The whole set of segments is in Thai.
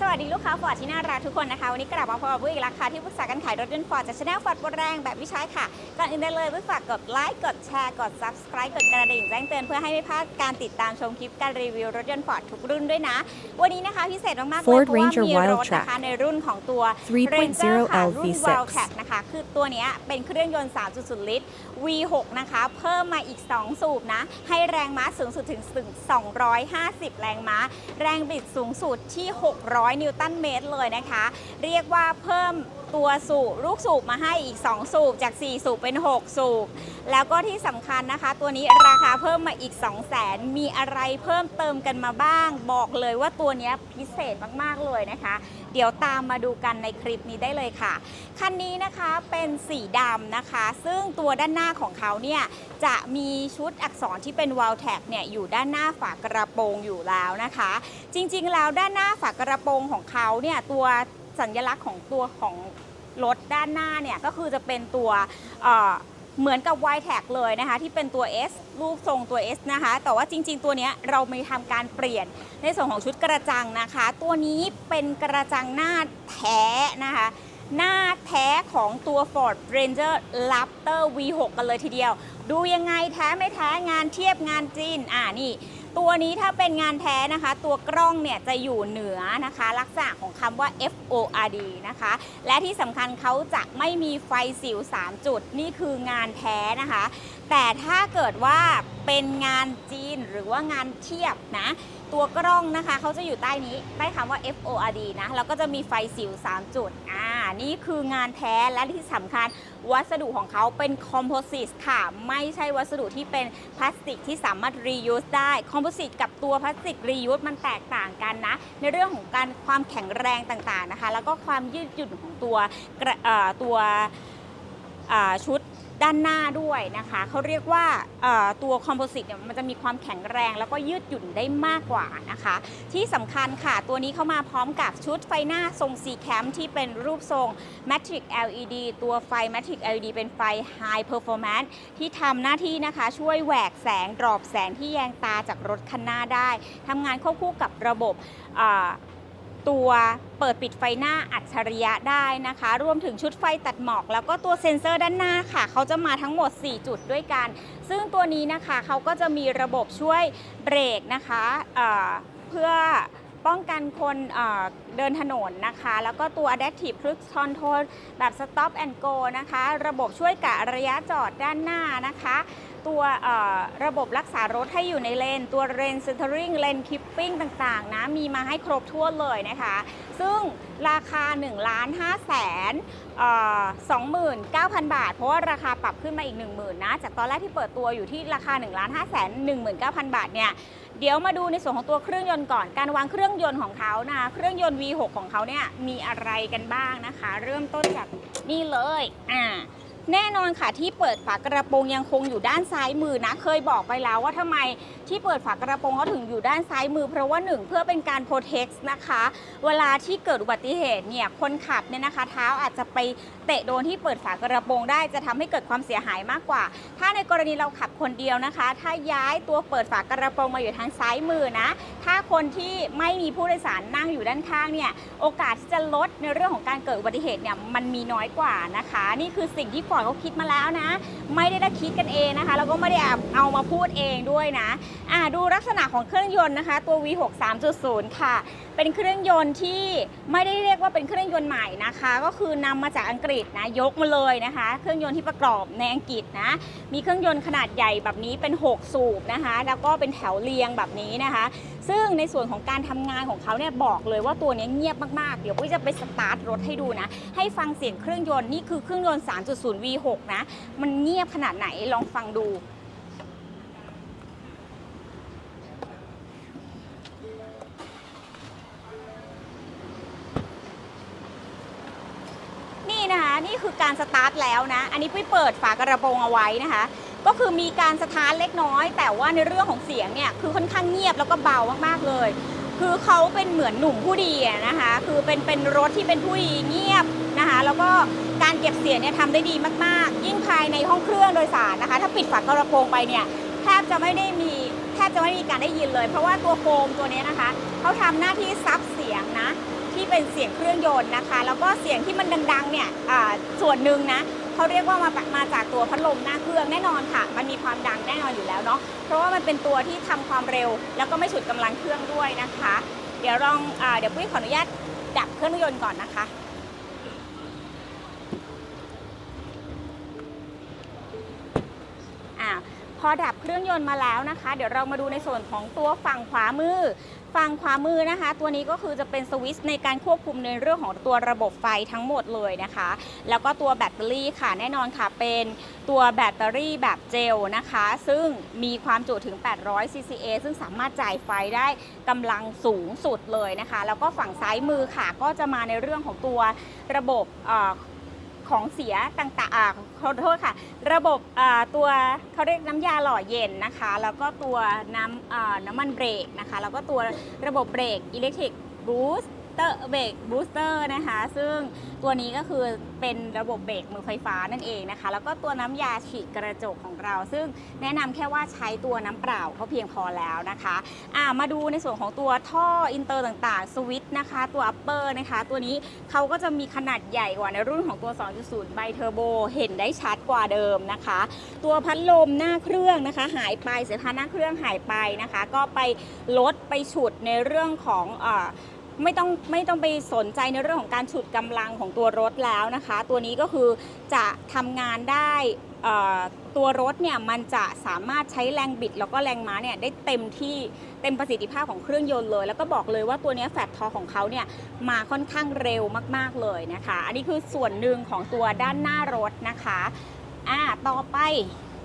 สวัสดีลูกค้าฟอร์ดที่น่ารักทุกคนนะคะวันนี้กลับมาพบกับผู้อีกแล้วค่ะที่ปรึกษาการขายรถยนต์ฟอร์ดจากช anel ฟอร์ดบนแรงแบบวิชัยค่ะก่อนอื่นได้เลยฝากกดไลค์กดแชร์กด subscribe กดกระดิ่งแจ้งเตือนเพื่อให้ไม่พลาดการติดตามชมคลิปการรีวิวรถยนต์ฟอร์ดทุกรุ่นด้วยนะ วันนี้นะคะพิเศษมากๆเลย Ford เพราะว่า Ranger มีรถ Wildtrak นะคะในรุ่นของตัว 3.0 Ranger ค่ะรุ่น LV6 Wildtrak นะคะคือตัวเนี้ยเป็นเครื่องยนต์ 3.0 ลิตร V6 นะคะ เพิ่มมาอีก 2 สูบนะ ให้แรงม้าสูงสุดถึง 250 แรงม้า แรงบิดสูงสุดที่ 600 นิวตันเมตรเลยนะคะ เรียกว่าเพิ่ม ตัวสูบลูกสูบมาให้อีก 2 สูบจาก 4 สูบเป็น 6 สูบ แล้วก็ที่สำคัญนะคะ ตัวนี้ราคาเพิ่มมาอีก 2 0 0 0 0 0มีอะไรเพิ่มเติมกันมาบ้าง บอกเลยว่าตัวนี้พิเศษมากๆเลยนะคะ เดี๋ยวตามมาดูกันในคลิปนี้ได้เลยค่ะ คันนี้นะคะเป็นสีดำนะคะ ซึ่งตัวด้านหน้าของเขาเนี่ยจะมีชุดอักษรที่เป็น w a l t a g เนี่ยอยู่ด้านหน้าฝากระโปรงอยู่แล้วนะคะ จริงๆแล้วด้านหน้าฝากระโปรงของเขาเนี่ยตัวสัญลักษณ์ของตัวของ รถด้านหน้าเนี่ยก็คือจะเป็นตัวเเหมือนกับ y t a g เลยนะคะ ที่เป็นตัว S รูปทรงตัว S นะคะ แต่ว่าจริง ๆ ตัวนี้เรามีทำการเปลี่ยนในส่วนของชุดกระจังนะคะ ตัวนี้เป็นกระจังหน้าแท้นะคะหน้าแท้ของตัว Ford Ranger Raptor V6 กันเลยทีเดียว ดูยังไงแท้ไม่แท้งานเทียบงานจีนอ่านี่ ตัวนี้ถ้าเป็นงานแท้นะคะ ตัวกล้องเนี่ยจะอยู่เหนือนะคะ ลักษณะของคำว่า FORD นะคะ และที่สำคัญเขาจะไม่มีไฟสิว 3 จุด นี่คืองานแท้นะคะ แต่ถ้าเกิดว่าเป็นงานจีนหรือว่างานเทียบนะ ตัวกล้องนะคะเขาจะอยู่ใต้นี้ใต้คำว่า FORD นะแล้วก็จะมีไฟสิว 3 จุดอ่านี่คืองานแท้และที่สำคัญวัสดุของเขาเป็นคอมโพสิตค่ะ ไม่ใช่วัสดุที่เป็นพลาสติกที่สามารถ reuse ได้คอมโพสิตกับตัวพลาสติก reuse มันแตกต่างกันนะ ในเรื่องของการความแข็งแรงต่างๆนะคะ แล้วก็ความยืดหยุ่นของตัวตัวชุด ด้านหน้าด้วยนะคะเขาเรียกว่าตัวคอมโพสิตเนี่ยมันจะมีความแข็งแรง แล้วก็ยืดหยุ่นได้มากกว่านะคะ ที่สำคัญค่ะตัวนี้เข้ามาพร้อมกับชุดไฟหน้าทรง C cam ที่เป็นรูปทรง Matrix LED ตัวไฟ Matrix LED เป็นไฟ High Performance ที่ทำหน้าที่นะคะช่วยแหวกแสงดรอปแสงที่แยงตาจากรถคันหน้าได้ทำงานควบคู่กับระบบ ตัวเปิดปิดไฟหน้าอัจฉริยะได้นะคะ รวมถึงชุดไฟตัดหมอก แล้วก็ตัวเซ็นเซอร์ด้านหน้าค่ะ เขาจะมาทั้งหมด 4 จุดด้วยกัน ซึ่งตัวนี้นะคะเขาก็จะมีระบบช่วยเบรกนะคะเเพื่อป้องกันคนเเดินถนนนะคะ แล้วก็ตัว Adaptive Cruise Control แบบ Stop and Go นะคะ ระบบช่วยกะระยะจอดด้านหน้านะคะ ตัวระบบรักษารถให้อยู่ในเลน ตัวเลน centering เลน keeping ต่างๆนะมีมาให้ครบถ้วนเลยนะคะ ซึ่งราคา1ล้าน5แสน29,000 บาท เพราะว่าราคาปรับขึ้นมาอีก 10,000นะ จากตอนแรกที่เปิดตัวอยู่ที่ราคา1ล้าน5แสน19,000 บาทเนี่ยเดี๋ยวมาดูในส่วนของตัวเครื่องยนต์ก่อน การวางเครื่องยนต์ของเขานะ เครื่องยนต์ V6 ของเขาเนี่ยมีอะไรกันบ้างนะคะ เริ่มต้นจากนี่เลย อ่า แน่นอนค่ะที่เปิดฝากระโปรงยังคงอยู่ด้านซ้ายมือนะ เคยบอกไปแล้วว่าทำไมที่เปิดฝากระโปรงเขาถึงอยู่ด้านซ้ายมือ เพราะว่าหนึ่งเพื่อเป็นการโปรเทคนะคะ เวลาที่เกิดอุบัติเหตุเนี่ยคนขับเนี่ยนะคะ เท้าอาจจะไปเตะโดนที่เปิดฝากระโปรงได้จะทำให้เกิดความเสียหายมากกว่า ถ้าในกรณีเราขับคนเดียวนะคะ ถ้าย้ายตัวเปิดฝากระโปรงมาอยู่ทางซ้ายมือนะ ถ้าคนที่ไม่มีผู้โดยสารนั่งอยู่ด้านข้างเนี่ยโอกาสที่จะลดในเรื่องของการเกิดอุบัติเหตุเนี่ยมันมีน้อยกว่านะคะ นี่คือสิ่งที่่อนเขาคิดมาแล้วนะ ไม่ได้ได้คิดกันเองนะคะ แล้วก็ไม่ได้เอามาพูดเองด้วยนะอ่าดูลักษณะของเครื่องยนต์นะคะ ตัว V6 3.0 ค่ะ เป็นเครื่องยนต์ที่ไม่ได้เรียกว่าเป็นเครื่องยนต์ใหม่นะคะ ก็คือนำมาจากอังกฤษนะยกมาเลยนะคะ เครื่องยนต์ที่ประกอบในอังกฤษนะมีเครื่องยนต์ขนาดใหญ่แบบนี้เป็น 6 สูบนะคะ แล้วก็เป็นแถวเรียงแบบนี้นะคะ ซึ่งในส่วนของการทำงานของเขาเนี่ยบอกเลยว่าตัวนี้เงียบมากๆ เดี๋ยวปุ้ยจะไปสตาร์ทรถให้ดูนะ ให้ฟังเสียงเครื่องยนต์นี่คือเครื่องยนต์ 3.0 V6 นะ มันเงียบขนาดไหนลองฟังดู คือการสตาร์ทแล้วนะ อันนี้ปุ้ยเปิดฝากระโปรงเอาไว้นะคะ ก็คือมีการสตาร์ทเล็กน้อย แต่ว่าในเรื่องของเสียงเนี่ยคือค่อนข้างเงียบแล้วก็เบามากๆเลย คือเขาเป็นเหมือนหนุ่มผู้ดีนะคะ คือเป็นเป็นรถที่เป็นผู้ดีเงียบนะคะ แล้วก็การเก็บเสียงเนี่ยทำได้ดีมากๆ ยิ่งภายในห้องเครื่องโดยสารนะคะ ถ้าปิดฝากระโปรงไปเนี่ยแทบจะไม่ได้มี บจะไม่มีการได้ยินเลย เพราะว่าตัวโฟมตัวนี้นะคะเขาทำหน้าที่ซับเสียงนะที่เป็นเสียงเครื่องยนต์นะคะ แล้วก็เสียงที่มันดังๆเนี่ยส่วนหนึ่งนะเขาเรียกว่ามามาจากตัวพัดลมหน้าเครื่องแน่นอนค่ะ มันมีความดังแน่นอนอยู่แล้วเนาะเพราะว่ามันเป็นตัวที่ทำความเร็ว แล้วก็ไม่ฉุดกำลังเครื่องด้วยนะคะ เดี๋ยวลองอเดี๋ยวปุ้ยขออนุญาตดับเครื่องยนต์ก่อนนะคะ อดับเครื่องยนต์มาแล้วนะคะ เดี๋ยวเรามาดูในส่วนของตัวฝั่งขวามือ ฝั่งขวามือนะคะ ตัวนี้ก็คือจะเป็นสวิตช์ในการควบคุมในเรื่องของตัวระบบไฟทั้งหมดเลยนะคะ แล้วก็ตัวแบตเตอรี่ค่ะแน่นอนค่ะเป็นตัวแบตเตอรี่แบบเจลนะคะ ซึ่งมีความจุถึง 800 CCA ซึ่งสามารถจ่ายไฟได้กำลังสูงสุดเลยนะคะ แล้วก็ฝั่งซ้ายมือค่ะก็จะมาในเรื่องของตัวระบบ ของเสียต่างๆอ่าขอโทษค่ะ ระบบอ่าตัวเขาเรียกน้ำยาหล่อเย็นนะคะ แล้วก็ตัวน้ำอ่าน้ำมันเบรกนะคะ แล้วก็ตัวระบบเบรกอิเล็กทริกบูส เตอร์เบรกบูสเตอร์นะคะ ซึ่งตัวนี้ก็คือเป็นระบบเบรกมือไฟฟ้านั่นเองนะคะ แล้วก็ตัวน้ำยาฉีดกระจกของเรา ซึ่งแนะนำแค่ว่าใช้ตัวน้ำเปล่าก็เพียงพอแล้วนะคะอ่ามาดูในส่วนของตัวท่ออินเตอร์ต่างๆสวิตช์นะคะ ตัวอัปเปอร์นะคะ ตัวนี้เขาก็จะมีขนาดใหญ่กว่าในรุ่นของตัว 2.0 ไบเทอร์โบ เห็นได้ชัดกว่าเดิมนะคะ ตัวพัดลมหน้าเครื่องนะคะ หายไปเสียพานหน้าเครื่องหายไปนะคะ ก็ไปลดไปฉุดในเรื่องของอ ไม่ต้องไม่ต้องไปสนใจในเรื่องของการฉุดกำลังของตัวรถแล้วนะคะ ตัวนี้ก็คือจะทำงานได้ตัวรถเนี่ยมันจะสามารถใช้แรงบิด แล้วก็แรงม้าเนี่ยได้เต็มที่เต็มประสิทธิภาพของเครื่องยนต์เลย แล้วก็บอกเลยว่าตัวนี้แฟลตทอของเขาเนี่ยมาค่อนข้างเร็วมากๆเลยนะคะ อันนี้คือส่วนหนึ่งของตัวด้านหน้ารถนะคะอ่าต่อไป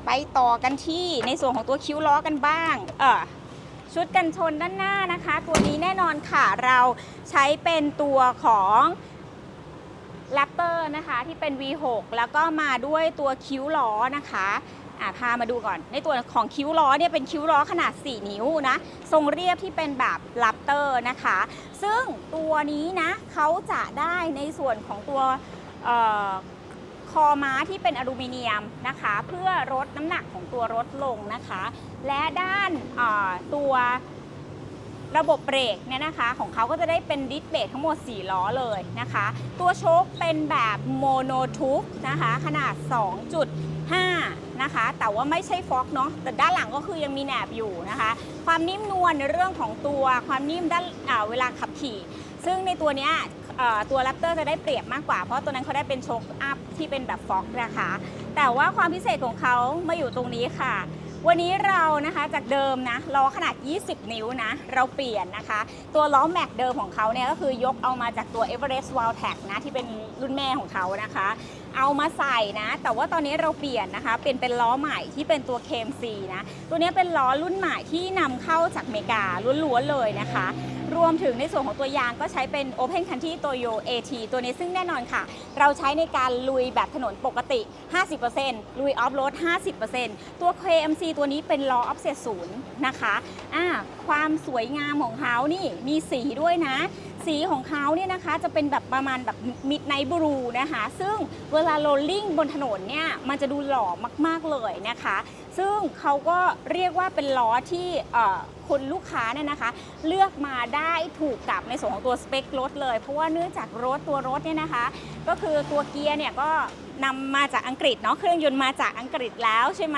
ไปต่อกันที่ในส่วนของตัวคิ้วล้อกันบ้าง เออ ชุดกันชนด้านหน้านะคะ ตัวนี้แน่นอนค่ะเราใช้เป็นตัวของ r a p t o r นะคะที่เป็น V6 แล้วก็มาด้วยตัวคิ้วล้อนะคะอะพามาดูก่อน ในตัวของคิ้วล้อเนี่ยเป็นคิ้วล้อขนาด 4 นิ้วนะ ทรงเรียบที่เป็นแบบ r a p t o r นะคะ ซึ่งตัวนี้นะเขาจะได้ในส่วนของตัว คอม้าที่เป็นอลูมิเนียมนะคะ เพื่อลดน้ำหนักของตัวรถลงนะคะ และด้านตัวระบบเบรกเนี่ยนะคะ ของเขาก็จะได้เป็นดิสเบรกทั้งหมด 4 ล้อเลยนะคะ ตัวโชคเป็นแบบโมโนทูบนะคะ ขนาด 2.5 นะคะ แต่ว่าไม่ใช่ฟอกเนาะแต่ด้านหลังก็คือยังมีแหนบอยู่นะคะ ความนิ่มนวลในเรื่องของตัวความนิ่มด้านเวลาขับขี่ ซึ่งในตัวเนี้ย ตัว r a p t o r จะได้เปรียบมากกว่า เพราะตัวนั้นเขาได้เป็นโชคอัพที่เป็นแบบฟ็อกนะคะ แต่ว่าความพิเศษของเขามาอยู่ตรงนี้ค่ะ วันนี้เรานะคะจากเดิมนะล้อขนาด 20 นิ้วนะ เราเปลี่ยนนะคะ ตัวล้อแม็กเดิมของเขาเนี่ยก็คือยกเอามาจากตัว Everest w i l d t a c นะที่เป็นรุ่นแม่ของเขานะคะ เอามาใส่นะ แต่ว่าตอนนี้เราเปลี่ยนนะคะ เป็นเป็นล้อใหม่ที่เป็นตัว KMC นะ ตัวนี้เป็นล้อรุ่นใหม่ที่นำเข้าจากอเมริกาล้วนๆเลยนะคะ รวมถึงในส่วนของตัวยางก็ใช้เป็น Open Country Toyo AT ตัวนี้ซึ่งแน่นอนค่ะ เราใช้ในการลุยแบบถนนปกติ 50%ลุยออฟโรด 50%ตัว KMC ตัวนี้เป็นล้อออฟเซตศูนย์นะคะอ่าความสวยงามของเขานี่มีสีด้วยนะ สีของเขาเนี่ยนะคะจะเป็นแบบประมาณแบบมิดไนท์บลูนะคะ ซึ่งเวลาโรลลิ่งบนถนนเนี่ยมันจะดูหล่อมากๆเลยนะคะ ซึ่งเขาก็เรียกว่าเป็นล้อที่คนลูกค้าเนี่ยนะคะ เลือกมาได้ถูกกับในส่วนของตัวสเปครถเลย เพราะว่าเนื่องจากรถตัวรถเนี่ยนะคะ ก็คือตัวเกียร์เนี่ยก็ นำมาจากอังกฤษเนาะเครื่องยนต์มาจากอังกฤษแล้วใช่ไหม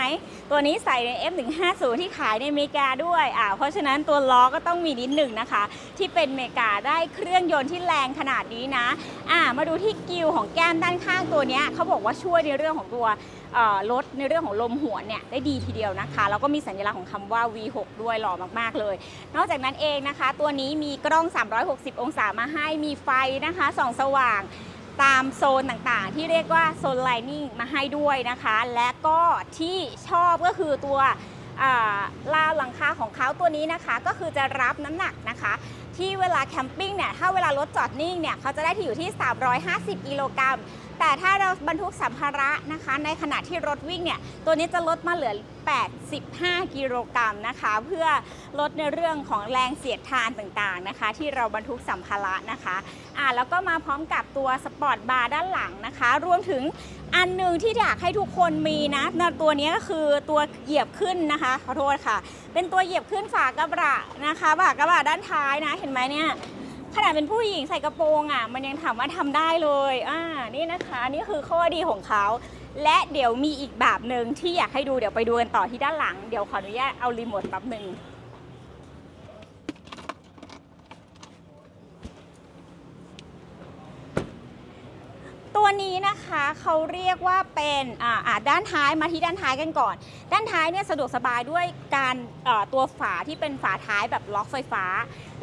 ตัวนี้ใส่ใน F150 ที่ขายในอเมริกาด้วยอ่าเพราะฉะนั้นตัวล้อก็ต้องมีนิดหนึ่งนะคะ ที่เป็นอเมริกาได้เครื่องยนต์ที่แรงขนาดนี้นะอ่ามาดูที่กิวของแก้มด้านข้างตัวเนี้ยเขาบอกว่าช่วยในเรื่องของตัวเอ่อลดในเรื่องของลมหัวเนี่ยได้ดีทีเดียวนะคะ แล้วก็มีสัญลักษณ์ของคำว่า V6 ด้วยหล่อมากๆเลย นอกจากนั้นเองนะคะ ตัวนี้มีกล้อง 360 องศามาให้มีไฟนะคะส่องสว่าง ตามโซนต่างๆ ที่เรียกว่าโซนไลนิ่งมาให้ด้วยนะคะ และก็ที่ชอบก็คือตัวลาวหลังคาของเขาตัวนี้นะคะ ก็คือจะรับน้ำหนักนะคะ ที่เวลาแคมปิ้งเนี่ยถ้าเวลารถจอดนิ่งเนี่ยเขาจะได้ที่อยู่ที่ 350 กิโลกรัม แต่ถ้าเราบรรทุกสัมภาระนะคะ ในขณะที่รถวิ่งเนี่ย ตัวนี้จะลดมาเหลือ 85 กิโลกรัมนะคะ เพื่อลดในเรื่องของแรงเสียดทานต่างๆนะคะ ที่เราบรรทุกสัมภาระนะคะอ่าแล้วก็มาพร้อมกับตัวสปอร์ตบาร์ด้านหลังนะคะ รวมถึงอันหนึ่งที่อยากให้ทุกคนมีนะตัวนี้ก็คือตัวเหยียบขึ้นนะคะขอโทษค่ะ เป็นตัวเหยียบขึ้นฝากระบะนะคะฝากระบะด้านท้ายนะเห็นไหมเนี่ย ขนาดเป็นผู้หญิงใส่กระโปรงอะ มันยังถามว่าทำได้เลย อ่า นี่นะคะ นี่คือข้อดีของเขา และเดี๋ยวมีอีกแบบหนึ่งที่อยากให้ดู เดี๋ยวไปดูกันต่อที่ด้านหลัง เดี๋ยวขออนุญาตเอารีโมทแป๊บหนึ่ง ตัว นะคะเขาเรียกว่าเป็นอ่าด้านท้ายมาที่ด้านท้ายกันก่อน ด้านท้ายเนี่ยสะดวกสบายด้วยการตัวฝาที่เป็นฝาท้ายแบบล็อกไฟฟ้า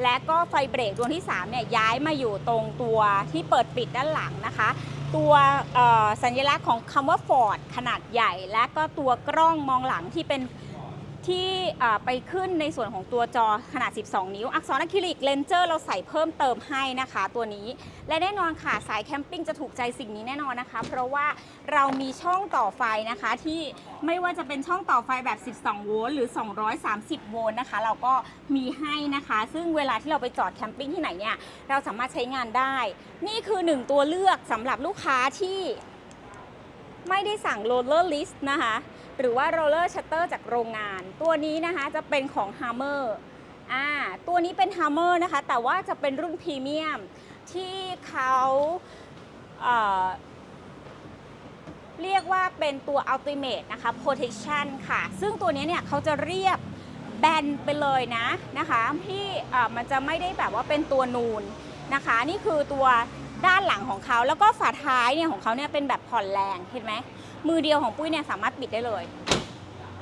และก็ไฟเบรกดวงที่3เนี่ยย้ายมาอยู่ตรงตัวที่เปิดปิดด้านหลังนะคะตัวสัญลักษณ์ของคำว่า Ford ขนาดใหญ่ และก็ตัวกล้องมองหลังที่เป็น ที่ไปขึ้นในส่วนของตัวจอขนาด 12 นิ้ว อักษรอะคริลิกเลนเจอร์เราใส่เพิ่มเติมให้นะคะตัวนี้ และแน่นอนค่ะสายแคมปิ้งจะถูกใจสิ่งนี้แน่นอนนะคะ เพราะว่าเรามีช่องต่อไฟนะคะที่ไม่ว่าจะเป็นช่องต่อไฟแบบ 12 โวลต์หรือ 230 โวลต์นะคะ เราก็มีให้นะคะ ซึ่งเวลาที่เราไปจอดแคมปิ้งที่ไหนเนี่ยเราสามารถใช้งานได้ นี่คือหนึ่งตัวเลือกสำหรับลูกค้าที่ไม่ได้สั่งโรลเลอร์ลิสต์นะคะ หรือว่าโรลเลอร์ชัตเตอร์จากโรงงาน ตัวนี้นะคะจะเป็นของ Hammer อ่าตัวนี้เป็น Hammer นะคะ แต่ว่าจะเป็นรุ่นพรีเมียมที่เขาเเรียกว่าเป็นตัว Ultimate นะคะ Protection ค่ะ ซึ่งตัวนี้เนี่ยเขาจะเรียบแบนไปเลยนะนะคะที่มันจะไม่ได้แบบว่าเป็นตัวนูนนะคะ นี่คือตัวด้านหลังของเขาแล้วก็ฝาท้ายเนี่ยของเขาเนี่ยเป็นแบบผ่อนแรงเห็นไหม มือเดียวของปุ้ยเนี่ยสามารถปิดได้เลย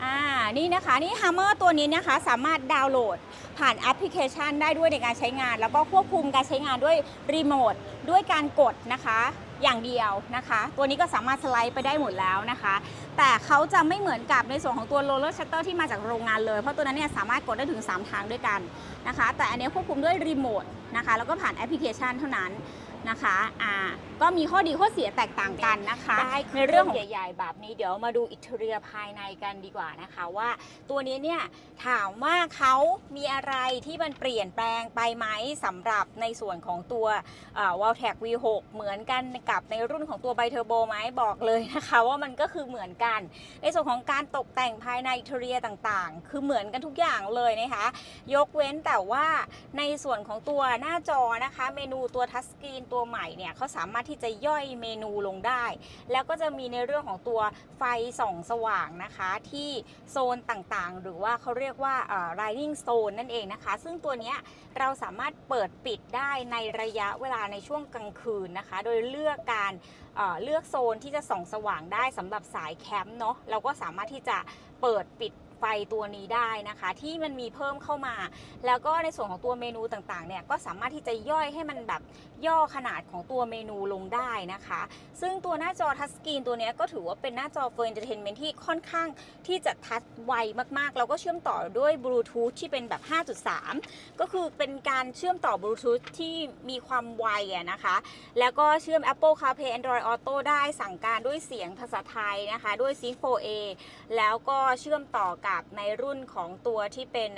อ่านี่นะคะนี่ Hammer ตัวนี้นะคะสามารถดาวน์โหลดผ่านแอปพลิเคชันได้ด้วยในการใช้งาน แล้วก็ควบคุมการใช้งานด้วยรีโมทด้วยการกดนะคะอย่างเดียวนะคะ ตัวนี้ก็สามารถสไลด์ไปได้หมดแล้วนะคะ แต่เขาจะไม่เหมือนกับในส่วนของตัวโรลเลอร์ชัตเตอร์ที่มาจากโรงงานเลย เพราะตัวนั้นเนี่ยสามารถกดได้ถึง 3 ทางด้วยกันนะคะ แต่อันนี้ควบคุมด้วยรีโมทนะคะ แล้วก็ผ่านแอปพลิเคชันเท่านั้น นะคะอ่าก็มีข้อดีข้อเสียแตกต่างกันนะคะในเรื่องของใหญ่ๆแบบนี้เดี๋ยวมาดูอินเทอร์เนียภายในกันดีกว่านะคะว่าตัวนี้เนี่ยถามว่าเขามีอะไรที่มันเปลี่ยนแปลงไปไหมสำหรับในส่วนของตัววอลแท็ก V6 เหมือนกันกับในรุ่นของตัวไบเทอร์โบไหมบอกเลยนะคะว่ามันก็คือเหมือนกัน ในส่วนของการตกแต่งภายในอินเทอร์เนียต่างๆ คือเหมือนกันทุกอย่างเลยนะคะ ยกเว้นแต่ว่าในส่วนของตัวหน้าจอนะคะ เมนูตัวทัชสกรีนตัวใหม่เนี่ยเขาสามารถที่จะย่อยเมนูลงได้ แล้วก็จะมีในเรื่องของตัวไฟส่องสว่างนะคะ ที่โซนต่างๆ หรือว่าเขาเรียกว่าเอ่อ riding zone นั่นเองนะคะ ซึ่งตัวนี้เราสามารถเปิดปิดได้ในระยะเวลาในช่วงกลางคืนนะคะ โดยเลือกการเเลือกโซนที่จะส่องสว่างได้สำหรับสายแคมป์เนาะเราก็สามารถที่จะเปิดปิดไฟตัวนี้ได้นะคะ ที่มันมีเพิ่มเข้ามา แล้วก็ในส่วนของตัวเมนูต่างๆเนี่ยก็สามารถที่จะย่อยให้มันแบบย่อขนาดของตัวเมนูลงได้นะคะ ซึ่งตัวหน้าจอทัชสกรีนตัวนี้ก็ถือว่าเป็นหน้าจอ Full Entertainment ที่ค่อนข้างที่จะทัชไวมากๆ แล้วก็เชื่อมต่อด้วยบลูทูธที่เป็นแบบ 5.3 ก็คือเป็นการเชื่อมต่อบลูทูธที่มีความไวนะคะ แล้วก็เชื่อม Apple CarPlay Android Auto ได้สั่งการด้วยเสียงภาษาไทยนะคะ ด้วย Sync 4A แล้วก็เชื่อมต่อกับในรุ่นของตัวที่เป็น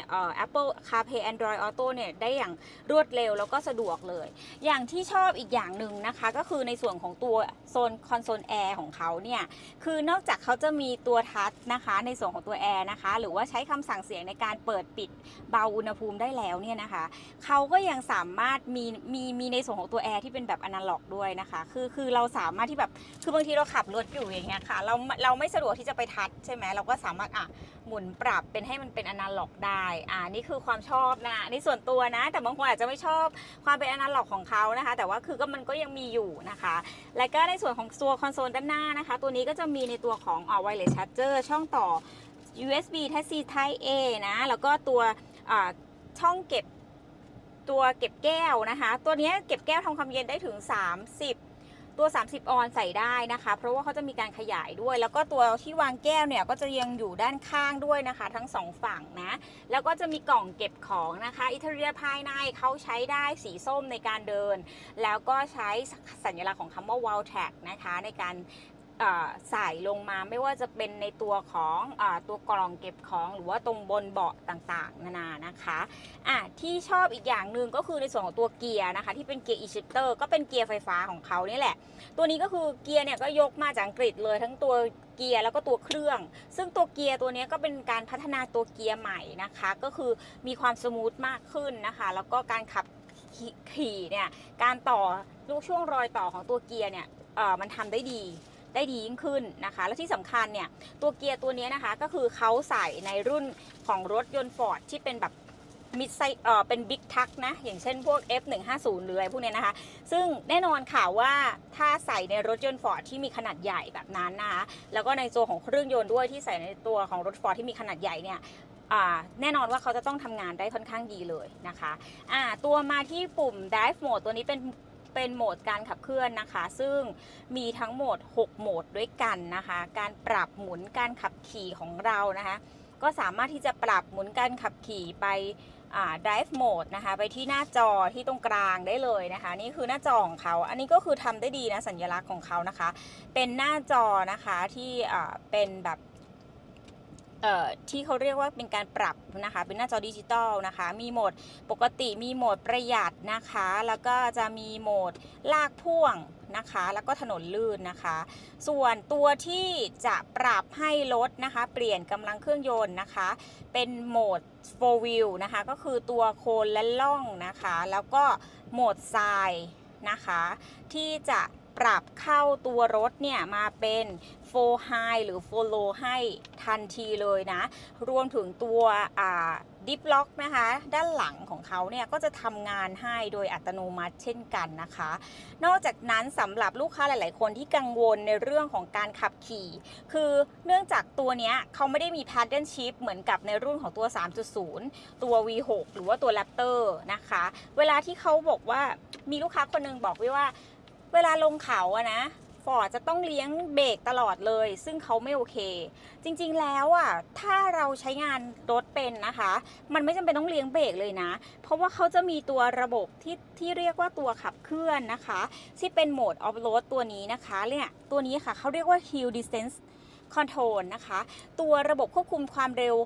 Apple CarPlay Android Auto เนี่ยได้อย่างรวดเร็วแล้วก็สะดวกเลย อย่างที่ชอบอีกอย่างหนึ่งนะคะ ก็คือในส่วนของตัวโซนคอนโซลแอร์ของเขาเนี่ยคือนอกจากเขาจะมีตัวทัชนะคะ ในส่วนของตัวแอร์นะคะ หรือว่าใช้คำสั่งเสียงในการเปิดปิดเบาอุณหภูมิได้แล้วเนี่ยนะคะเขาก็ยังสามารถมีมีมีในส่วนของตัวแอร์ที่เป็นแบบอนาล็อกด้วยนะคะคือคือเราสามารถที่แบบคือบางทีเราขับรถอยู่อย่างเงี้ยค่ะเราเราไม่สะดวกที่จะไปทัชใช่ไหมเราก็สามารถอะ หมุนปรับเป็นให้มันเป็นอนาล็อกได้อ่านี่คือความชอบนะนี่ส่วนตัวนะ แต่บางคนอาจจะไม่ชอบความเป็นอนาล็อกของเขานะคะ แต่ว่าคือก็มันก็ยังมีอยู่นะคะ แล้วก็ในส่วนของตัวคอนโซลด้านหน้านะคะ ตัวนี้ก็จะมีในตัวของอ่า wireless charger ช่องต่อ USB Type C Type A นะ แล้วก็ตัวอ่าช่องเก็บตัวเก็บแก้วนะคะ ตัวนี้เก็บแก้วทำความเย็นได้ถึง 30 ตัว 30 ออนใส่ได้นะคะ เพราะว่าเขาจะมีการขยายด้วย แล้วก็ตัวที่วางแก้วเนี่ยก็จะยังอยู่ด้านข้างด้วยนะคะ ทั้งสองฝั่งนะ แล้วก็จะมีกล่องเก็บของนะคะ อิตาเลียภายในเขาใช้ได้สีส้มในการเดิน แล้วก็ใช้สัญลักษณ์ของคำว่า w a l t a g นะคะในการ ใส่ลงมาไม่ว่าจะเป็นในตัวของอตัวกล่องเก็บของหรือว่าตรงบนเบาะต่างๆ นานานะคะอะที่ชอบอีกอย่างหนึ่งก็คือในส่วนของตัวเกียร์นะคะ ที่เป็นเกียร์ e-shifter ก็เป็นเกียร์ไฟฟ้าของเขานี่แหละ ตัวนี้ก็คือเกียร์เนี่ยก็ยกมาจากอังกฤษเลยทั้งตัวเกียร์แล้วก็ตัวเครื่อง ซึ่งตัวเกียร์ตัวนี้ก็เป็นการพัฒนาตัวเกียร์ใหม่นะคะ ก็คือมีความสมูทมากขึ้นนะคะ แล้วก็การขับขี่ขี่เนี่ยการต่อลูกช่วงรอยต่อของตัวเกียร์เนี่ยมันทำได้ดี ได้ดียิ่งขึ้นนะคะ และที่สำคัญเนี่ยตัวเกียร์ตัวนี้นะคะก็คือเขาใส่ในรุ่นของรถยนต์ฟอร์ดที่เป็นแบบมิดไซเออเป็นบิ๊กทักนะ อย่างเช่นพวก F150 หรืออะไรพวกเนี้ยนะคะ ซึ่งแน่นอนค่ะว่าถ้าใส่ในรถยนต์ฟอร์ดที่มีขนาดใหญ่แบบนั้นนะคะแล้วก็ในตัวของเครื่องยนต์ด้วยที่ใส่ในตัวของรถฟอร์ดที่มีขนาดใหญ่เนี่ยแน่นอนว่าเขาจะต้องทำงานได้ค่อนข้างดีเลยนะคะอ่าตัวมาที่ปุ่ม drive mode ตัวนี้เป็น เป็นโหมดการขับเคลื่อนนะคะ ซึ่งมีทั้งหมด 6 โหมดด้วยกันนะคะ การปรับหมุนการขับขี่ของเรานะคะ ก็สามารถที่จะปรับหมุนการขับขี่ไป drive mode นะคะ ไปที่หน้าจอที่ตรงกลางได้เลยนะคะ นี่คือหน้าจอของเขา อันนี้ก็คือทำได้ดีนะสัญลักษณ์ของเขานะคะ เป็นหน้าจอนะคะที่เป็นแบบ ที่เขาเรียกว่าเป็นการปรับนะคะ เป็นหน้าจอดิจิตอลนะคะ มีโหมดปกติมีโหมดประหยัดนะคะ แล้วก็จะมีโหมดลากพ่วงนะคะ แล้วก็ถนนลื่นนะคะ ส่วนตัวที่จะปรับให้รถนะคะ เปลี่ยนกำลังเครื่องยนต์นะคะ เป็นโหมด 4 wheel นะคะ ก็คือตัวโคนและล่องนะคะ แล้วก็โหมดทรายนะคะ ที่จะ ปรับเข้าตัวรถเนี่ยมาเป็น4 high หรือ4 low ให้ทันทีเลยนะ รวมถึงตัวดิฟล็อกนะคะ ด้านหลังของเขาเนี่ยก็จะทำงานให้โดยอัตโนมัติเช่นกันนะคะ นอกจากนั้นสำหรับลูกค้าหลาย ๆ คนที่กังวลในเรื่องของการขับขี่ คือเนื่องจากตัวเนี้ยเขาไม่ได้มี paddle shift เหมือนกับในรุ่นของตัว 3.0 ตัว V6 หรือว่าตัว Raptor นะคะ เวลาที่เขาบอกว่ามีลูกค้าคนหนึงบอกไว้ว่า เวลาลงเขาอะนะฟอร์ดจะต้องเลี้ยงเบรกตลอดเลย ซึ่งเขาไม่โอเค จริงๆแล้วอะถ้าเราใช้งานรถเป็นนะคะ มันไม่จำเป็นต้องเลี้ยงเบรกเลยนะ เพราะว่าเขาจะมีตัวระบบที่ที่เรียกว่าตัวขับเคลื่อนนะคะ ที่เป็นโหมดออฟโรดตัวนี้นะคะเนี่ยตัวนี้ค่ะเขาเรียกว่า hill descent control นะคะ ตัวระบบควบคุมความเร็ว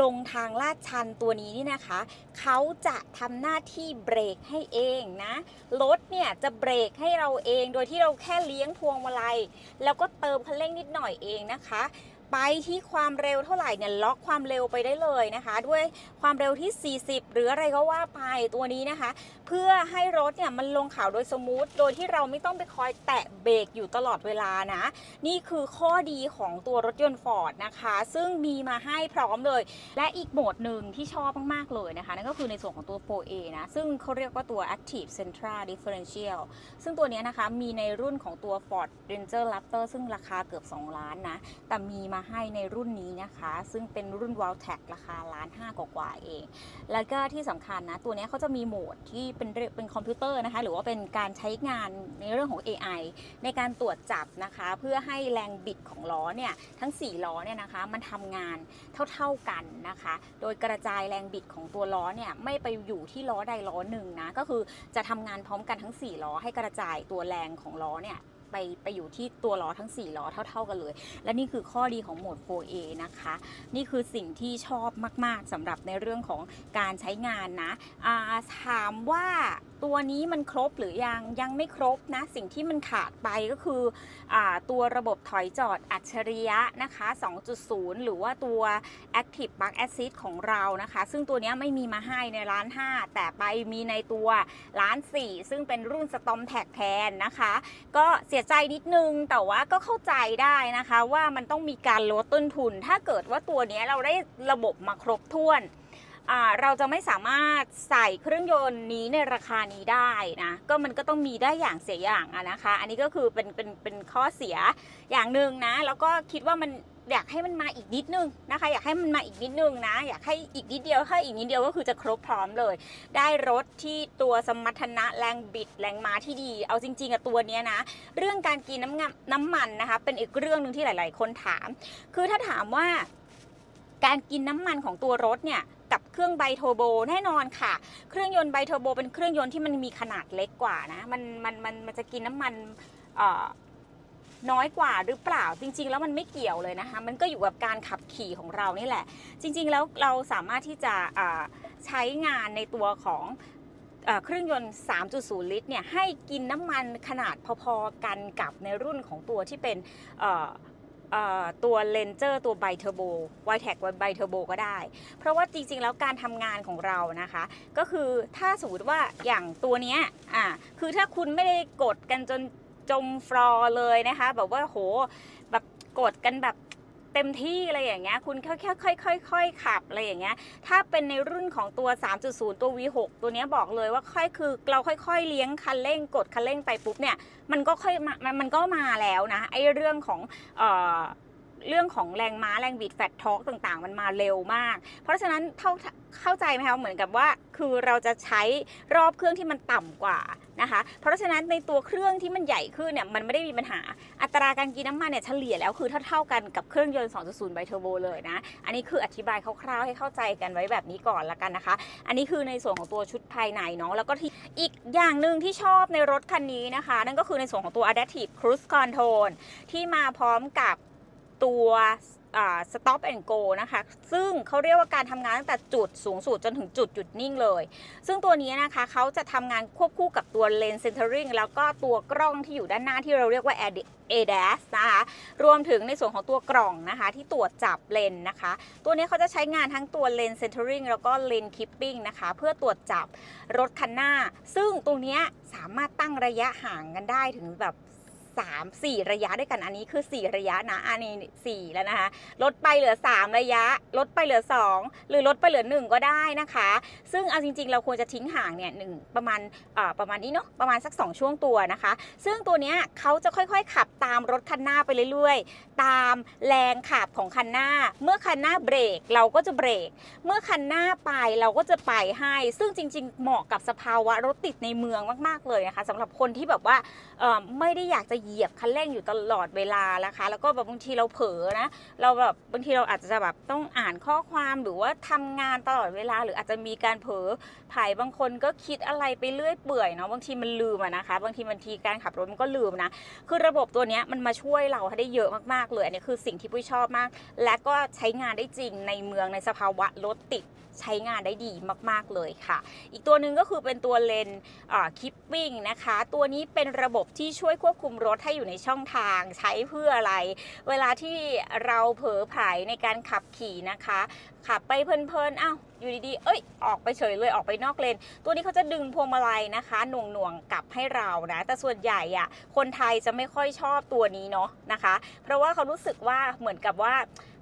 ลงทางลาดชันตัวนี้นี่นะคะ เขาจะทำหน้าที่เบรกให้เองนะรถเนี่ยจะเบรกให้เราเองโดยที่เราแค่เลี้ยงพวงมาลัยแล้วก็เติมคันเร่งนิดหน่อยเองนะคะ ไปที่ความเร็วเท่าไหร่เนี่ยล็อกความเร็วไปได้เลยนะคะ ด้วยความเร็วที่ 40 หรืออะไรก็ว่าไปตัวนี้นะคะ เพื่อให้รถเนี่ยมันลงเขาโดยสมูทโดยที่เราไม่ต้องไปคอยแตะเบรกอยู่ตลอดเวลานะ นี่คือข้อดีของตัวรถยนต์ฟอร์ดนะคะ ซึ่งมีมาให้พร้อมเลย และอีกโหมดหนึ่งที่ชอบมาก ๆ เลยนะคะ นั่นก็คือในส่วนของตัว 4A นะ ซึ่งเขาเรียกว่าตัว Active Central Differential ซึ่งตัวนี้นะคะมีในรุ่นของตัว Ford Ranger Raptor ซึ่งราคาเกือบ 2 ล้านนะแต่มีมาให้ในรุ่นนี้นะคะ ซึ่งเป็นรุ่น w a l t e c ราคาล้านห้ากว่าเอง แล้วก็ที่สำคัญนะ ตัวนี้เขาจะมีโหมดที่เป็นเรื่องเป็นคอมพิวเตอร์นะคะ หรือว่าเป็นการใช้งานในเรื่องของ AI ในการตรวจจับนะคะ เพื่อให้แรงบิดของล้อเนี่ย ทั้ง 4 ล้อเนี่ยนะคะ มันทำงานเท่าๆกันนะคะ โดยกระจายแรงบิดของตัวล้อเนี่ยไม่ไปอยู่ที่ล้อใดล้อหนึ่งนะ ก็คือจะทำงานพร้อมกันทั้ง 4 ล้อให้กระจายตัวแรงของล้อเนี่ย ไปไปอยู่ที่ตัวล้อทั้ง 4 ล้อเท่า ๆกันเลย และนี่คือข้อดีของโหมด 4A นะคะ นี่คือสิ่งที่ชอบมาก ๆสำหรับในเรื่องของการใช้งานนะาถามว่าตัวนี้มันครบหรือยังยังไม่ครบนะ สิ่งที่มันขาดไปก็คืออตัวระบบถอยจอดอัจฉริยะนะคะ 2.0 หรือว่าตัว Active Park Assist ของเรานะคะ ซึ่งตัวนี้ไม่มีมาให้ในร้าน 5 แต่ไปมีในตัวร้าน 4 ซึ่งเป็นรุ่น Storm Tag แทนนะคะ ก็เสียใจนิดนึง แต่ว่าก็เข้าใจได้นะคะ ว่ามันต้องมีการลดต้นทุน ถ้าเกิดว่าตัวนี้เราได้ระบบมาครบถ้วนเราจะไม่สามารถใส่เครื่องยนต์นี้ในราคานี้ได้นะก็มันก็ต้องมีได้อย่างเสียอย่างอะนะคะ อันนี้ก็คือเป็นเป็นเป็นข้อเสียอย่างหนึ่งนะ แล้วก็คิดว่ามัน อยากให้มันมาอีกนิดนึงนะคะ อยากให้มันมาอีกนิดนึงนะ อยากให้อีกนิดเดียวถ้าอีกนิดเดียวก็คือจะครบพร้อมเลย ได้รถที่ตัวสมรรถนะแรงบิดแรงม้าที่ดี เอาจริงๆอะตัวเนี้ยนะ เรื่องการกินน้ำน้ำมันนะคะ เป็นอีกเรื่องหนึ่งที่หลาย ๆ คนถาม คือถ้าถามว่าการกินน้ำมันของตัวรถเนี่ยกับเครื่องไบโทโบแน่นอนค่ะ เครื่องยนต์ไบโทโบเป็นเครื่องยนต์ที่มันมีขนาดเล็กกว่านะ มันมันมันมันจะกินน้ำมันเอ่อ น้อยกว่าหรือเปล่าจริง ๆ แล้วมันไม่เกี่ยวเลยนะคะ มันก็อยู่กับการขับขี่ของเรานี่แหละ จริง ๆ แล้วเราสามารถที่จะใช้งานในตัวของเครื่องยนต์ 3.0 ลิตรเนี่ยให้กินน้ำมันขนาดพอๆกันกับในรุ่นของตัวที่เป็นตัวเลนเจอร์ตัวไบเทอร์โบไวแท็กไบเทอร์โบก็ได้ เพราะว่าจริง ๆ แล้วการทำงานของเรานะคะ ก็คือถ้าสมมติว่าอย่างตัวเนี้ยอ่าคือถ้าคุณไม่ได้กดกันจน จมฟลอเลยนะคะ แบบว่าโหแบบกดกันแบบเต็มที่อะไรอย่างเงี้ยคุณแค่แค่ค่อยๆค่อยๆขับอะไรอย่างเงี้ยถ้าเป็นในรุ่นของตัว 3.0 ตัว V6 ตัวเนี้ยบอกเลยว่าค่อยคือเราค่อยๆเลี้ยงคันเร่งกดคันเร่งไปปุ๊บเนี่ยมันก็ค่อยมันมันก็มาแล้วนะไอ้เรื่องของเอ่อเรื่องของแรงม้าแรงบิดแฟตทอร์กต่างๆ มันมาเร็วมาก เพราะฉะนั้นเท่าเข้าใจไหมคะเหมือนกับว่าคือเราจะใช้รอบเครื่องที่มันต่ำกว่า นะคะ เพราะฉะนั้นในตัวเครื่องที่มันใหญ่ขึ้นเนี่ยมันไม่ได้มีปัญหาอัตราการกินน้ำมันเนี่ยเฉลี่ยแล้วคือเท่าๆกันกับเครื่องยนต์ 2.0 ไบเทอร์โบเลยนะ อันนี้คืออธิบายคร่าวๆให้เข้าใจกันไว้แบบนี้ก่อนละกันนะคะ อันนี้คือในส่วนของตัวชุดภายในเนาะแล้วก็ที่อีกอย่างหนึ่งที่ชอบในรถคันนี้นะคะ นั่นก็คือในส่วนของตัว Adaptive Cruise Control ที่มาพร้อมกับตัว อ่า stop and go นะคะ ซึ่งเขาเรียกว่าการทำงานตั้งแต่จุดสูงสุดจนถึงจุดหยุดนิ่งเลย ซึ่งตัวนี้นะคะเขาจะทำงานควบคู่กับตัว lane centering แล้วก็ตัวกล้องที่อยู่ด้านหน้าที่เราเรียกว่า ADAS นะคะรวมถึงในส่วนของตัวกล่องนะคะ ที่ตรวจจับเลนนะคะ ตัวนี้เขาจะใช้งานทั้งตัว lane centering แล้วก็ lane keeping นะคะ เพื่อตรวจจับรถคันหน้า ซึ่งตรงนี้สามารถตั้งระยะห่างกันได้ถึงแบบ 3 4 ระยะด้วยกันอันนี้คือ 4 ระยะนะอันนี้ 4 แล้วนะคะลดไปเหลือ 3 ระยะ ลดไปเหลือ 2 หรือลดไปเหลือ 1 ก็ได้นะคะ ซึ่งเอาจริง ๆ เราควรจะทิ้งห่างเนี่ยหนึ่งประมาณประมาณนี้เนาะประมาณสัก 2 ช่วงตัวนะคะ ซึ่งตัวเนี้ยเขาจะค่อยๆ ขับตามรถคันหน้าไปเรื่อยๆ ตามแรงขับของคันหน้า เมื่อคันหน้าเบรกเราก็จะเบรก เมื่อคันหน้าไปเราก็จะไปให้ ซึ่งจริง ๆ เหมาะกับสภาวะรถติดในเมืองมากๆเลยนะคะสำหรับคนที่แบบว่าไม่ได้อยากจะเหยียบคันเร่งอยู่ตลอดเวลานะคะ แล้วก็แบบบางทีเราเผลอนะ เราแบบบางทีเราอาจจะแบบต้องอ่านข้อความหรือว่าทำงานตลอดเวลา หรืออาจจะมีการเผลอไผ่บางคนก็คิดอะไรไปเรื่อยเปื่อยเนาะบางทีมันลืมอะนะคะ บางทีบางทีการขับรถมันก็ลืมนะ คือระบบตัวนี้มันมาช่วยเราให้ได้เยอะมากๆเลยอันนี้คือสิ่งที่ปุ้ยชอบมาก และก็ใช้งานได้จริงในเมืองในสภาวะรถติด ใช้งานได้ดีมาก ๆ เลยค่ะ อีกตัวหนึ่งก็คือเป็นตัวเลนคิปปิ้งนะคะ ตัวนี้เป็นระบบที่ช่วยควบคุมรถให้อยู่ในช่องทางใช้เพื่ออะไร เวลาที่เราเผลอไผลในการขับขี่นะคะ ขับไปเพลินๆอ้าวอยู่ดีๆ เอ้ย ออกไปเฉยเลยออกไปนอกเลน ตัวนี้เขาจะดึงพวงมาลัยนะคะหน่วงๆกลับให้เรานะ แต่ส่วนใหญ่อะคนไทยจะไม่ค่อยชอบตัวนี้เนาะนะคะ เพราะว่าเขารู้สึกว่าเหมือนกับว่า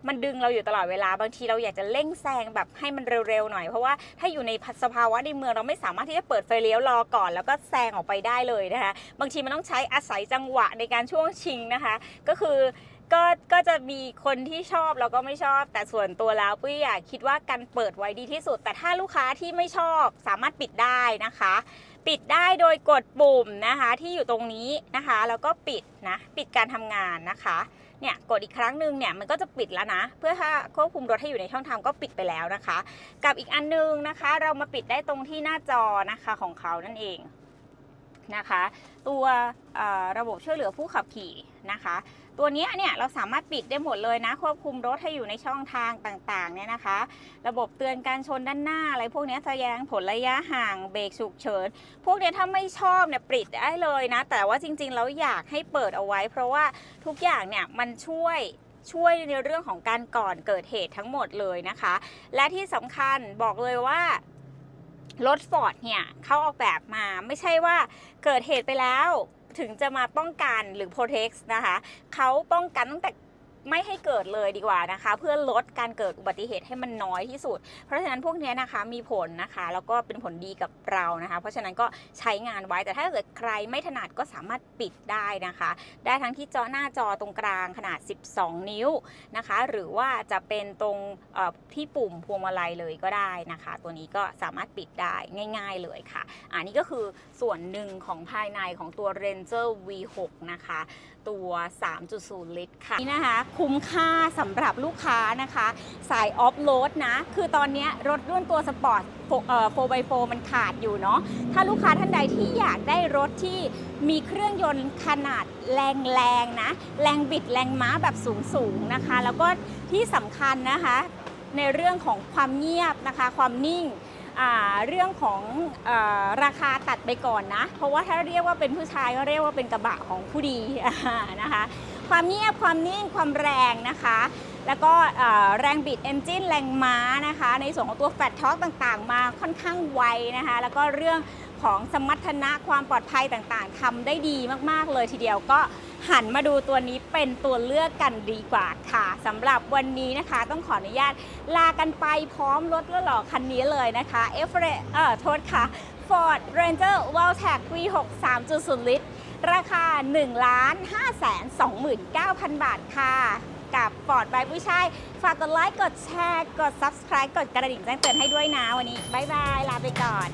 มันดึงเราอยู่ตลอดเวลาบางทีเราอยากจะเร่งแซงแบบให้มันเร็วๆหน่อย เพราะว่าถ้าอยู่ในสภาวะในเมืองเราไม่สามารถที่จะเปิดไฟเลี้ยวรอก่อน แล้วก็แซงออกไปได้เลยนะคะ บางทีมันต้องใช้อาศัยจังหวะในการช่วงชิงนะคะ ก็คือ ก็ก็จะมีคนที่ชอบแล้วก็ไม่ชอบ แต่ส่วนตัวแล้วปุ้ยอยากคิดว่าการเปิดไว้ดีที่สุด แต่ถ้าลูกค้าที่ไม่ชอบสามารถปิดได้นะคะ ปิดได้โดยกดปุ่มนะคะที่อยู่ตรงนี้นะคะ แล้วก็ปิดนะปิดการทำงานนะคะเนี่ยกดอีกครั้งหนึ่งเนี่ยมันก็จะปิดแล้วนะ เพื่อถ้าควบคุมรถให้อยู่ในช่องทางก็ปิดไปแล้วนะคะ กับอีกอันนึงนะคะ เรามาปิดได้ตรงที่หน้าจอนะคะของเขานั่นเองนะคะ ตัวระบบช่วยเหลือผู้ขับขี่ นะคะ ตัวนี้เนี่ยเราสามารถปิดได้หมดเลยนะ ควบคุมรถให้อยู่ในช่องทางต่างๆเนี่ยนะคะ ระบบเตือนการชนด้านหน้าอะไรพวกนี้แสดงผลระยะห่างเบรกฉุกเฉิน พวกนี้ถ้าไม่ชอบเนี่ยปิดได้เลยนะ แต่ว่าจริงๆแล้วอยากให้เปิดเอาไว้ เพราะว่าทุกอย่างเนี่ยมันช่วยช่วยในเรื่องของการก่อนเกิดเหตุทั้งหมดเลยนะคะ และที่สำคัญบอกเลยว่ารถฟอร์ดเนี่ยเขาออกแบบมาไม่ใช่ว่าเกิดเหตุไปแล้ว ถึงจะมาป้องกันหรือ protect นะคะเขาป้องกันตั้งแต่ ไม่ให้เกิดเลยดีกว่านะคะ เพื่อลดการเกิดอุบัติเหตุให้มันน้อยที่สุด เพราะฉะนั้นพวกนี้นะคะมีผลนะคะ แล้วก็เป็นผลดีกับเรานะคะ เพราะฉะนั้นก็ใช้งานไว้แต่ถ้าเกิดใครไม่ถนัดก็สามารถปิดได้นะคะ ได้ทั้งที่จอหน้าจอตรงกลางขนาด 12 นิ้วนะคะ หรือว่าจะเป็นตรงที่ปุ่มพวงมาลัยเลยก็ได้นะคะ ตัวนี้ก็สามารถปิดได้ง่าย ๆเลยค่ะ อันนี้ก็คือส่วนหนึ่งของภายในของตัว Ranger V6 นะคะ ตัว 3.0 ลิตรค่ะนี่นะคะ คุ้มค่าสำหรับลูกค้านะคะ สายออฟโรดนะ คือตอนนี้รถรุ่นตัวสปอร์ต 4x4 มันขาดอยู่เนาะถ้าลูกค้าท่านใดที่อยากได้รถที่มีเครื่องยนต์ขนาดแรงๆนะ แรงบิดแรงม้าแบบสูงๆนะคะ แล้วก็ที่สำคัญนะคะ ในเรื่องของความเงียบนะคะ ความนิ่ง เรื่องของอราคาตัดไปก่อนนะ เพราะว่าถ้าเรียกว่าเป็นผู้ชายก็เรียกว่าเป็นกระบะของผู้ดีนะคะ ความเงียบความนิ่งความแรงนะคะ แล้วก็แรงบิดเอนจินแรงม้านะคะ ในส่วนของตัวแฟตท็อกต่างๆ มาค่อนข้างไวนะคะ แล้วก็เรื่องของสมรรถนะความปลอดภัยต่างๆทำได้ดีมากๆเลยทีเดียวก็หันมาดูตัวนี้เป็นตัวเลือกกันดีกว่าค่ะสำหรับวันนี้นะคะต้องขออนุญาตลากันไปพร้อมรถหล่อคันนี้เลยนะคะเอฟเรเอ่อโทษค่ะ Ford Ranger w a l t e c V6 3.0 ลิตร ราคา 1 5 2 9 0 0 0 บาทค่ะ กับ Ford บายผู้ชาย ฝากกดไลค์ กดแชร์ กด Subscribe กดกระดิ่งแจ้งเตือนให้ด้วยนะ วันนี้บายบาย ลาไปก่อน